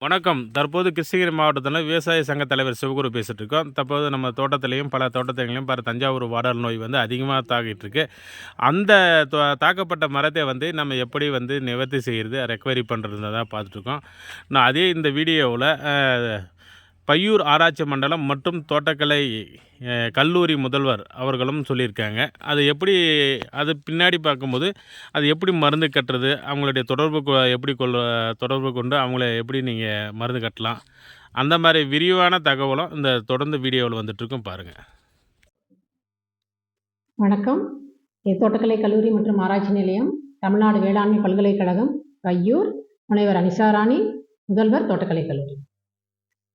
வணக்கம். தற்போது கிருஷ்ணகிரி மாவட்டத்தில் விவசாய சங்க தலைவர் சிவகுரு பேசிட்டு இருக்கோம். தற்போது நம்ம தோட்டத்திலையும் பல தோட்டத்திலையும் பல தஞ்சாவூர் வாடல் நோய் வந்து அதிகமாக தாக்கிட்டு இருக்கு. அந்த தோ- தாக்கப்பட்ட மரத்தை வந்து நம்ம எப்படி வந்து நிவர்த்தி செய்கிறது ரெக்கவரி பண்ணுறது தான் பார்த்துட்ருக்கோம் நான் அதே இந்த வீடியோவில் பையூர் ஆராய்ச்சி மண்டலம் மற்றும் தோட்டக்கலை கல்லூரி முதல்வர் அவர்களும் சொல்லியிருக்காங்க. அது எப்படி அது பின்னாடி பார்க்கும்போது அது எப்படி மருந்து கட்டுறது அவங்களுடைய தொடர்பு கொ- எப்படி கொள்ள தொடர்பு கொண்டு அவங்கள எப்படி நீங்கள் மருந்து கட்டலாம் அந்த மாதிரி விரிவான தகவலும் இந்த தொடர்ந்து வீடியோவில் வந்துட்டுருக்கும் பாருங்கள் வணக்கம். தோட்டக்கலை கல்லூரி மற்றும் ஆராய்ச்சி நிலையம் தமிழ்நாடு வேளாண்மை பல்கலைக்கழகம் கையூர் முனைவர் அனிசாராணி முதல்வர் தோட்டக்கலை கல்லூரி.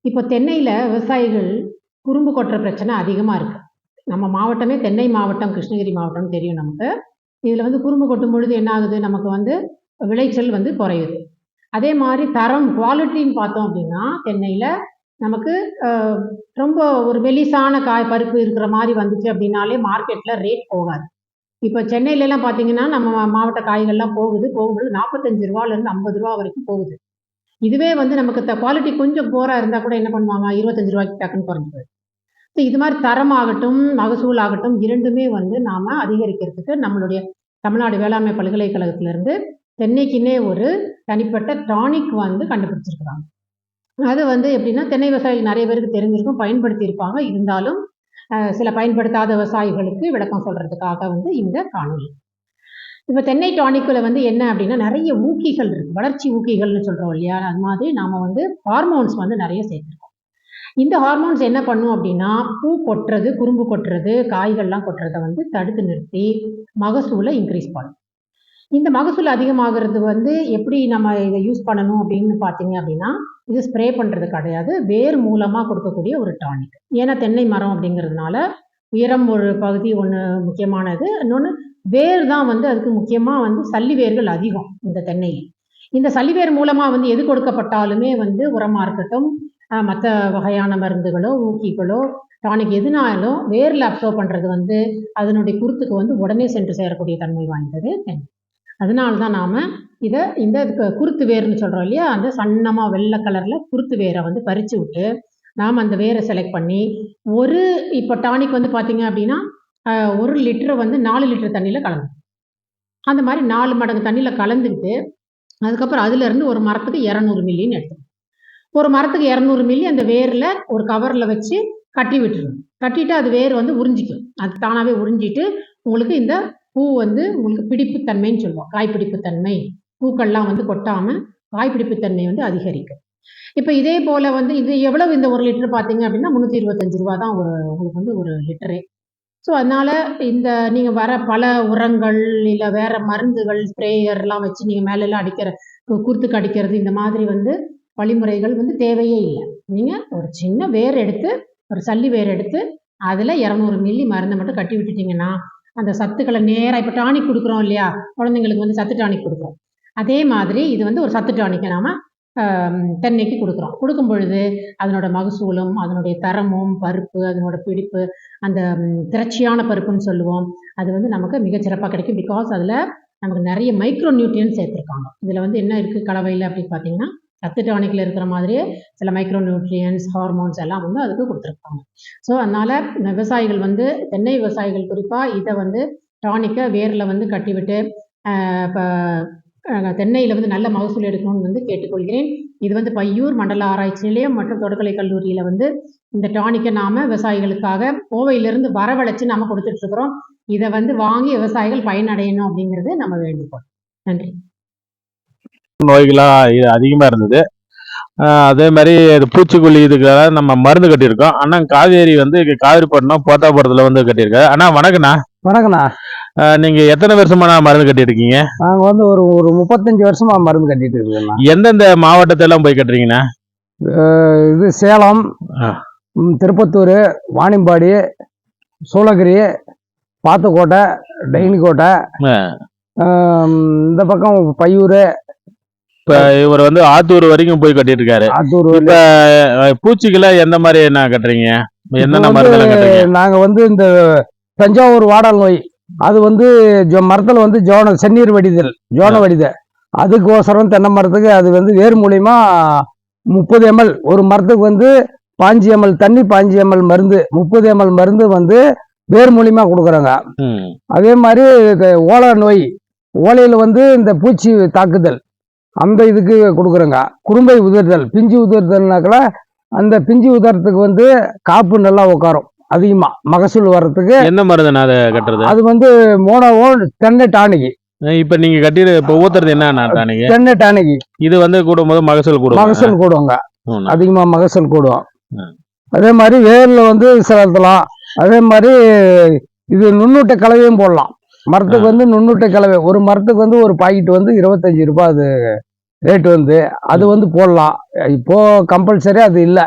இப்போ தென்னையில் விவசாயிகள் குறும்பு கொட்டுற பிரச்சனை அதிகமாக இருக்குது நம்ம மாவட்டமே தென்னை மாவட்டம் கிருஷ்ணகிரி மாவட்டம் தெரியும் நமக்கு. இதில் வந்து குறும்பு கொட்டும் பொழுது என்ன ஆகுது? நமக்கு வந்து விளைச்சல் வந்து குறையுது. அதே மாதிரி தரம் குவாலிட்டின்னு பார்த்தோம் அப்படின்னா தென்னையில் நமக்கு ரொம்ப ஒரு மெலிசான காய் பருப்பு இருக்கிற மாதிரி வந்துச்சு அப்படின்னாலே மார்க்கெட்டில் ரேட் போகாது. இப்போ சென்னையிலலாம் பார்த்தீங்கன்னா நம்ம மாவட்ட காய்கள்லாம் போகுது. போகும்போது நாற்பத்தஞ்சு ரூபாலேருந்து ஐம்பது ரூபா வரைக்கும் போகுது. இதுவே வந்து நமக்கு த குவாலிட்டி கொஞ்சம் போராக இருந்தால் கூட என்ன பண்ணுவாங்க? இருபத்தஞ்சு ரூபாய்க்கு டக்குன்னு குறைஞ்சு ஸோ இது மாதிரி தரமாகட்டும் மகசூல் ஆகட்டும் இரண்டுமே வந்து நாம் அதிகரிக்கிறதுக்கு நம்மளுடைய தமிழ்நாடு வேளாண்மை பல்கலைக்கழகத்திலிருந்து தென்னைக்குன்னே ஒரு தனிப்பட்ட டானிக் வந்து கண்டுபிடிச்சிருக்கிறாங்க. அது வந்து எப்படின்னா தென்னை விவசாயிகள் நிறைய பேருக்கு தெரிஞ்சிருக்கும் பயன்படுத்தியிருப்பாங்க. இருந்தாலும் சில பயன்படுத்தாத விவசாயிகளுக்கு விளக்கம் சொல்கிறதுக்காக வந்து இந்த காணொலி இப்போ தென்னை டானிக்கில் வந்து என்ன அப்படின்னா நிறைய ஊக்கிகள் இருக்கு. வளர்ச்சி ஊக்கிகள்னு சொல்கிறோம் இல்லையா? அது மாதிரி நாம் வந்து ஹார்மோன்ஸ் வந்து நிறைய சேர்த்துருக்கோம். இந்த ஹார்மோன்ஸ் என்ன பண்ணும் அப்படின்னா பூ கொட்டுறது குறும்பு கொட்டுறது காய்கள்லாம் கொட்டுறதை வந்து தடுத்து நிறுத்தி மகசூலை இன்க்ரீஸ் பண்ணும். இந்த மகசூல் அதிகமாகிறது வந்து எப்படி நம்ம இதை யூஸ் பண்ணணும் அப்படின்னு பார்த்தீங்க அப்படின்னா இது ஸ்ப்ரே பண்ணுறது கிடையாது. வேர் மூலமாக கொடுக்கக்கூடிய ஒரு டானிக் ஏன்னா தென்னை மரம் அப்படிங்கிறதுனால உயரம் ஒரு பகுதி ஒன்று முக்கியமானது. இன்னொன்று வேர் தான் வந்து அதுக்கு முக்கியமாக வந்து சல்லி வேர்கள் அதிகம் இந்த தென்னையில். இந்த சல்லிவேர் மூலமாக வந்து எது கொடுக்கப்பட்டாலுமே வந்து உரமாக இருக்கட்டும் மற்ற வகையான மருந்துகளோ ஊக்கிகளோ டானிக் எதுனாலும் வேரில் அப்சர்வ் பண்ணுறது வந்து அதனுடைய குருத்துக்கு வந்து உடனே சென்று சேரக்கூடிய தன்மை வாய்ந்தது தென்னை. அதனால தான் நாம் இதை இந்த குருத்து வேர்னு சொல்கிறோம் இல்லையா? அந்த சன்னமாக வெள்ளை கலரில் குருத்து வேரை வந்து பறித்து விட்டு நாம் அந்த வேரை செலக்ட் பண்ணி ஒரு இப்போ டானிக் வந்து பார்த்தீங்க அப்படின்னா ஒரு லிட்டர் வந்து நாலு லிட்டர் தண்ணியில் கலந்து. அந்த மாதிரி நாலு மடங்கு தண்ணியில் கலந்துக்கிட்டு அதுக்கப்புறம் அதுலேருந்து ஒரு மரத்துக்கு இரநூறு மில்லின்னு எடுத்துக்கணும் ஒரு மரத்துக்கு இரநூறு மில்லி அந்த வேரில் ஒரு கவரில் வச்சு கட்டி விட்டுருணும் கட்டிட்டு அது வேர் வந்து உறிஞ்சிக்கும். அது தானாகவே உறிஞ்சிட்டு உங்களுக்கு இந்த பூ வந்து உங்களுக்கு பிடிப்புத்தன்மைன்னு சொல்லுவோம். காய்பிடிப்புத்தன்மை பூக்கள்லாம் வந்து கொட்டாமல் காய்பிடிப்புத்தன்மை வந்து அதிகரிக்கும். இப்போ இதே போல் வந்து இது எவ்வளவு இந்த ஒரு லிட்டர் பார்த்தீங்க அப்படின்னா முந்நூற்றி இருபத்தஞ்சு ரூபா தான் ஒரு உங்களுக்கு வந்து ஒரு லிட்டரே. ஸோ அதனால் இந்த நீங்கள் வர பல உரங்கள் இல்லை வேறு மருந்துகள் ஸ்ப்ரேயர்லாம் வச்சு நீங்கள் மேலெல்லாம் அடிக்கிற கு- குருத்துக்கு அடிக்கிறது இந்த மாதிரி வந்து வழிமுறைகள் வந்து தேவையே இல்லை. நீங்கள் ஒரு சின்ன வேர் எடுத்து ஒரு சல்லி வேர் எடுத்து அதில் இரநூறு மில்லி மருந்தை மட்டும் கட்டி விட்டுட்டிங்கன்னா அந்த சத்துக்களை நேராக இப்போ டானிக் கொடுக்குறோம் இல்லையா? குழந்தைங்களுக்கு வந்து சத்து டானிக் கொடுக்குறோம் அதே மாதிரி இது வந்து ஒரு சத்து டானிக்கை நாம் தென்னைக்கு கொடுக்குறோம். கொடுக்கும் பொழுது அதனோட மகசூலும் அதனுடைய தரமும் பருப்பு அதனோட பிடிப்பு அந்த திரட்சியான பருப்புன்னு சொல்லுவோம். அது வந்து நமக்கு மிகச்சிறப்பாக கிடைக்கும். பிகாஸ் அதில் நமக்கு நிறைய மைக்ரோ நியூட்ரியன்ஸ் சேர்த்துருக்காங்க. இதில் வந்து என்ன இருக்குது கலவையில் அப்படின்னு பார்த்தீங்கன்னா சத்து டானிக்கில் இருக்கிற மாதிரியே சில மைக்ரோ நியூட்ரியன்ஸ் ஹார்மோன்ஸ் எல்லாம் வந்து அதுக்கு கொடுத்துருக்காங்க. ஸோ அதனால் விவசாயிகள் வந்து தென்னை விவசாயிகள் குறிப்பாக இதை வந்து டானிக்கை வேரில் வந்து கட்டிவிட்டு இப்போ தென்னையில் வந்து நல்ல மகசூல் எடுக்கணும்னு வந்து கேட்டுக்கொள்கிறேன். இது வந்து பையூர் மண்டல ஆராய்ச்சி நிலையம் மற்றும் தோட்டக்கலை கல்லூரியில் வந்து இந்த டானிக்கை நாம் விவசாயிகளுக்காக கோவையிலிருந்து வரவழைச்சு நாம் கொடுத்துட்ருக்குறோம். இதை வந்து வாங்கி விவசாயிகள் பயனடையணும் அப்படிங்கிறது நம்ம வேண்டிப்போம் நன்றி. நோய்களாக இது அதிகமாக இருந்தது. அதே மாதிரி இது பூச்சிக்கொல்லி இதுக்காக நம்ம மருந்து கட்டியிருக்கோம். ஆனால் காவேரி வந்து காவேரி காவேரிப்பட்டினம் போத்தாபுரத்தில் வந்து கட்டியிருக்காரு. அண்ணா வணக்கண்ணா வணக்கண்ணா நீங்க எத்தனை வருஷமா நான் மருந்து கட்டியிருக்கீங்க? நாங்க வந்து ஒரு ஒரு முப்பத்தஞ்சு வருஷமா மருந்து கட்டிட்டு இருக்கோம்ண்ணா எந்தெந்த மாவட்டத்தெல்லாம் போய் கட்டுறீங்கண்ணா? இது சேலம் திருப்பத்தூர் வாணியம்பாடி சூளகிரி பாத்துக்கோட்டை டெய்னிக்கோட்டை இந்த பக்கம் பையூர். இப்போ இவர் வந்து ஆத்தூர் வரைக்கும் போய் கட்டிட்டு இருக்காரு ஆத்தூர் இப்ப பூச்சிகளை எந்த மாதிரி என்ன கட்டுறீங்க? என்னென்ன மருந்தெல்லாம் வந்து கட்டுறீங்க? நாங்க வந்து இந்த தஞ்சாவூர் வாடல் நோய். அது வந்து ஜோ- மரத்துல வந்து ஜோன செந்நீர் வடிதல் ஜோன வடித. அதுக்கோசரம் தென்னை மரத்துக்கு அது வந்து வேர் மூலியமா முப்பது எம்எல் ஒரு மரத்துக்கு வந்து பாஞ்சு எம்எல் தண்ணி பாஞ்சு எம்எல் மருந்து முப்பது எம்எல் மருந்து வந்து வேர் மூலியமா கொடுக்குறாங்க. அதே மாதிரி ஓலை நோய் ஓலையில் வந்து இந்த பூச்சி தாக்குதல் அந்த இதுக்கு கொடுக்குறோங்க. குறும்பை உதிர்தல் பிஞ்சு உதிர்தல்னாக்கல அந்த பிஞ்சு உதறத்துக்கு வந்து காப்பு நல்லா உட்காரும் அதிகமாக மகசூல் வர்றதுக்கு என்ன மருந்து நான் அதை கட்டுறது? அது வந்து மோனோவோ தென்னை டானிக்கு இப்போ நீங்கள் கட்டிடு இப்போ ஊத்துறது என்ன டானிக்கு தென்னை டானிக்கு இது வந்து கூடும்போது மகசூல் கூடும்? மகசூல் கூடுவாங்க ம். அதிகமாக மகசூல் கூடும். அதே மாதிரி வேரில் வந்து செலுத்தலாம் அதே மாதிரி இது நுண்ணூட்ட கலவையும் போடலாம். மரத்துக்கு வந்து நுண்ணூட்ட கலவை. ஒரு மரத்துக்கு வந்து ஒரு பாக்கெட் வந்து இருபத்தஞ்சி ரூபாய் அது ரேட் வந்து. அது வந்து போடலாம். இப்போ கம்பல்சரி அது இல்லை.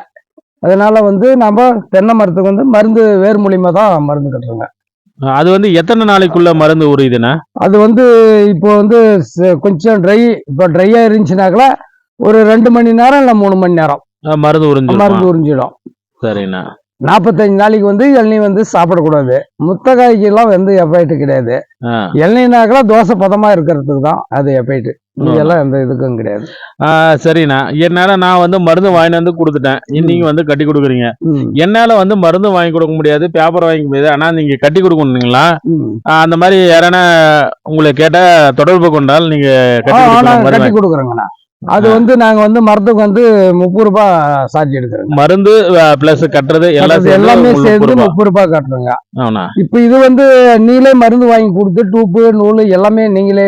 அதனால வந்து நம்ம தென்னை மரத்துக்கு வந்து மருந்து வேர் மூலியமா தான் மருந்து கட்டுறோங்க. அது வந்து எத்தனை நாளைக்குள்ள மருந்து உரியுதுண்ணா? அது வந்து இப்போ வந்து கொஞ்சம் ட்ரை இப்போ ட்ரையாக இருந்துச்சுனாக்கல ஒரு ரெண்டு மணி நேரம் இல்லை மூணு மணி நேரம். மருந்து உறிஞ்சிருமா? மருந்து உறிஞ்சிடும். சரிண்ணா. நாற்பத்தஞ்சு நாளைக்கு வந்து இளநீ வந்து சாப்பிடக்கூடாது. முத்தக்காய்க்கெல்லாம் வந்து எஃபைட்டு கிடையாது. இளநீனாக்கெல்லாம் தோசை பதமாக இருக்கிறதுக்கு தான் அது எஃபைட்டு இதெல்லாம் எந்த இதுக்கும் கிடையாது. சரிண்ணா. என்னால நான் வந்து மருந்து வாங்கிட்டு வந்து கொடுத்துட்டேன். நீங்க வந்து கட்டி கொடுக்குறீங்க. என்னால வந்து மருந்து வாங்கி கொடுக்க முடியாது. பேப்பர் வாங்கி முடியாது. ஆனா நீங்க கட்டி கொடுக்கணுங்களா? அந்த மாதிரி யாரான உங்களை கேட்டா தொடர்பு கொண்டால் நீங்க கட்டி கொடுக்குறோங்கண்ணா. அது வந்து நாங்கள் வந்து மரத்துக்கு வந்து முப்பது ரூபாய் சார்ஜ் எடுக்கிறோங்க. மருந்து பிளஸ் கட்டுறது எல்லாம் சேர்ந்து முப்பது ரூபா. முப்பது ரூபாய் கட்டுறோங்க. இப்போ இது வந்து நீங்களே மருந்து வாங்கி கொடுத்து டூப்பு நூல் எல்லாமே நீங்களே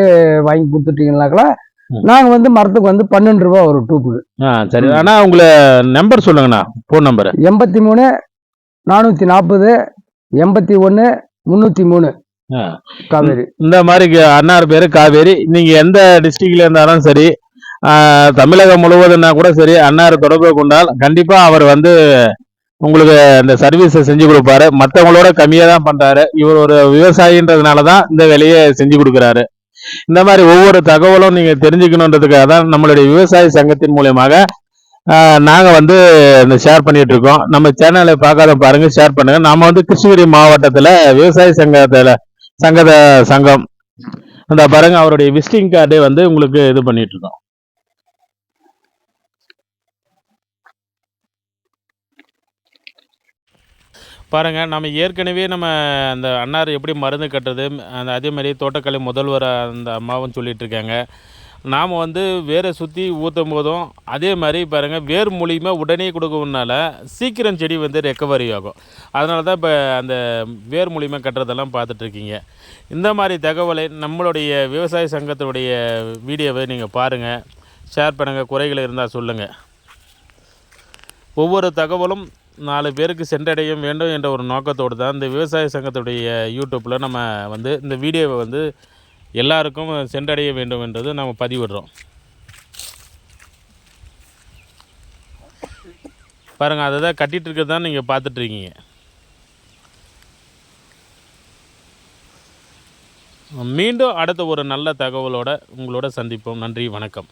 வாங்கி கொடுத்துட்டீங்கன்னாக்கல ம். நாங்கள் வந்து மரத்துக்கு வந்து பன்னெண்டு ரூபா ஒரு டூப்புக்கு ஆ சரி. ஆனா உங்களை நம்பர் சொல்லுங்கண்ணா ஃபோன் நம்பர் எண்பத்தி மூணு நானூற்றி நாற்பது எண்பத்தி ஒன்று முந்நூற்றி மூணு. காவேரி. இந்த மாதிரி அன்னார் பேரு காவேரி. நீங்க எந்த டிஸ்ட்ரிக்ட்ல இருந்தாலும் சரி தமிழகம் முழுவதும்னா கூட சரி அன்னார் தொடர்பு கொண்டால் கண்டிப்பாக அவர் வந்து உங்களுக்கு இந்த சர்வீஸை செஞ்சு கொடுப்பாரு. மற்றவங்களோட கம்மியாக தான் பண்ணுறாரு இவர் ஒரு விவசாயின்றதுனால தான் இந்த வேலையை செஞ்சு கொடுக்குறாரு. இந்த மாதிரி ஒவ்வொரு தகவலும் நீங்கள் தெரிஞ்சுக்கணுன்றதுக்காக தான் நம்மளுடைய விவசாய சங்கத்தின் மூலியமாக நாங்கள் வந்து இந்த ஷேர் பண்ணிட்டு இருக்கோம். நம்ம சேனலை பார்க்காத பாருங்க ஷேர் பண்ணுங்க. நாம வந்து கிருஷ்ணகிரி மாவட்டத்தில் விவசாய சங்கத்தில் சங்கத சங்கம். அந்த பாருங்க அவருடைய விசிட்டிங் கார்டே வந்து உங்களுக்கு இது பண்ணிட்டு இருக்கோம். பாருங்கள் நம்ம ஏற்கனவே நம்ம அந்த அன்னார் எப்படி மருந்து கட்டுறது அந்த அதே மாதிரி தோட்டக்கலை முதல்வர் அந்த அம்மாவும் சொல்லிகிட்ருக்காங்க நாம் வந்து வேரை சுற்றி ஊற்றும் போதும் அதே மாதிரி பாருங்கள் வேர் மூலியமாக உடனே கொடுக்கறதுனால சீக்கிரம் செடி வந்து ரெக்கவரி ஆகும். அதனால தான் இப்போ அந்த வேர் மூலியமாக கட்டுறதெல்லாம் பார்த்துட்ருக்கீங்க. இந்த மாதிரி தகவலை நம்மளுடைய விவசாய சங்கத்தினுடைய வீடியோவை நீங்கள் பாருங்கள் ஷேர் பண்ணுங்கள் குறைகள் இருந்தால் சொல்லுங்கள் ஒவ்வொரு தகவலும் நாலு பேருக்கு சென்றடையும் வேண்டும் என்ற ஒரு நோக்கத்தோடு தான் இந்த விவசாய சங்கத்துடைய யூடியூப்பில் நம்ம வந்து இந்த வீடியோவை வந்து எல்லாருக்கும் சென்றடைய வேண்டும் என்றது நம்ம பதிவிடுறோம். பாருங்கள் அதை தான் கட்டிகிட்டு இருக்கிறது தான் நீங்கள் பார்த்துட்ருக்கீங்க மீண்டும் அடுத்த ஒரு நல்ல தகவலோட உங்களோட சந்திப்போம். நன்றி வணக்கம்.